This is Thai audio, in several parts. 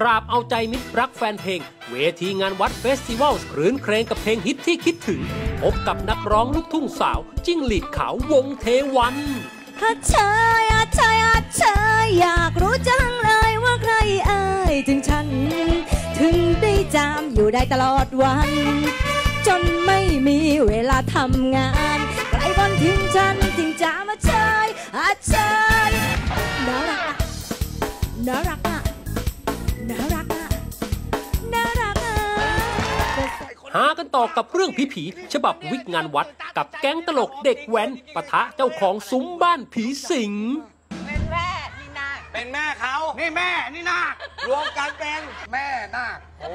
ปราบเอาใจมิตรรักแฟนเพลง เวทีงานวัดเฟสติวัลครื้นเครงกับเพลงฮิตที่คิดถึง พบกับนักร้องลูกทุ่งสาว จิ้งหลีดขาววงเทวันฮัดเชยฮัดเชยฮัดเชยอยากรู้จังเลยว่าใครเอ่ยถึงฉัน ถึงได้จามอยู่ได้ตลอดวัน จนไม่มีเวลาทำงานใกล้วันถึงฉัน น่ารักอะน่ารักอะหากันต่อกับเรื่องผีผีๆฉบับวิกงานวัด กับแก๊งตลกเด็กแว้นปะทะเจ้าของซุ้มบ้านผีสิง เป็นแม่นี่นาคเป็นแม่เขานี่แม่นี่นาครวมกันเป็นแม่นาคโอ้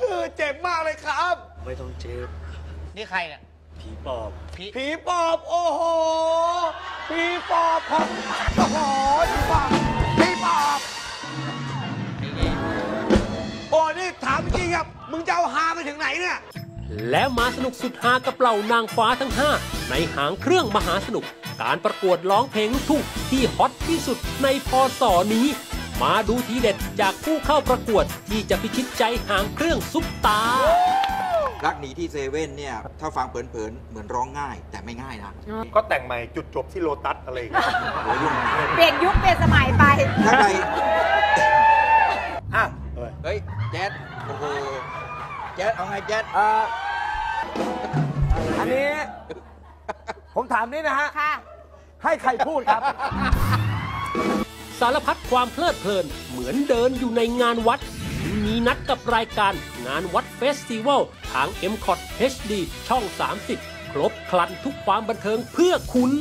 เออเจ็บมากเลยครับ ไม่ต้องเจ็บ นี่ใครเนี่ยผีปอบ ผีปอบ โอ้โห ผีปอบของโอ้โห นี่ถามจริงครับ มึงจะเอาฮาไปถึงไหนเนี่ย แล้วมาสนุกสุดฮากับเหล่านางฟ้าทั้ง 5 ในหางเครื่องมหาสนุก การประกวดร้องเพลงลูกทุ่งที่ฮอตที่สุดในพศนี้ มาดูทีเด็ดจากผู้เข้าประกวดที่จะพิชิตใจหางเครื่องซุปตา รักหนีที่เซเว่นเนี่ย ถ้าฟังเผินๆเหมือนร้องง่าย แต่ไม่ง่ายนะก็แต่งใหม่จุดจบที่โลตัสอะไรอย่างเงี้ยโอ้ยยุ่งเปลี่ยนยุคเปลี่ยนสมัยไป ถ้าใครอะเอ้ยเฮ้ยแจ๊ดโอ้โหแจ๊ดเอาไงแจ๊ดอันนี้ ผมถามนี่นะฮะ ค่ะ ให้ใครพูดครับ สารพัดความเพลิดเพลิน เหมือนเดินอยู่ในงานวัด มีนัดกับรายการงานวัดเฟสติวัลทาง m c o t HD ช่อง 30 ครบครันทุกความบันเทิงเพื่อคุณ